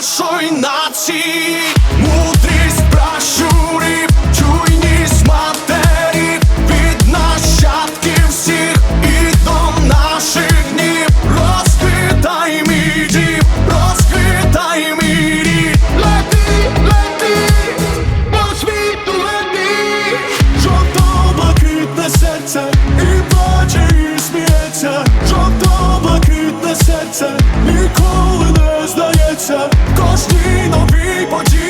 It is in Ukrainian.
нашої нації. кожній новій події.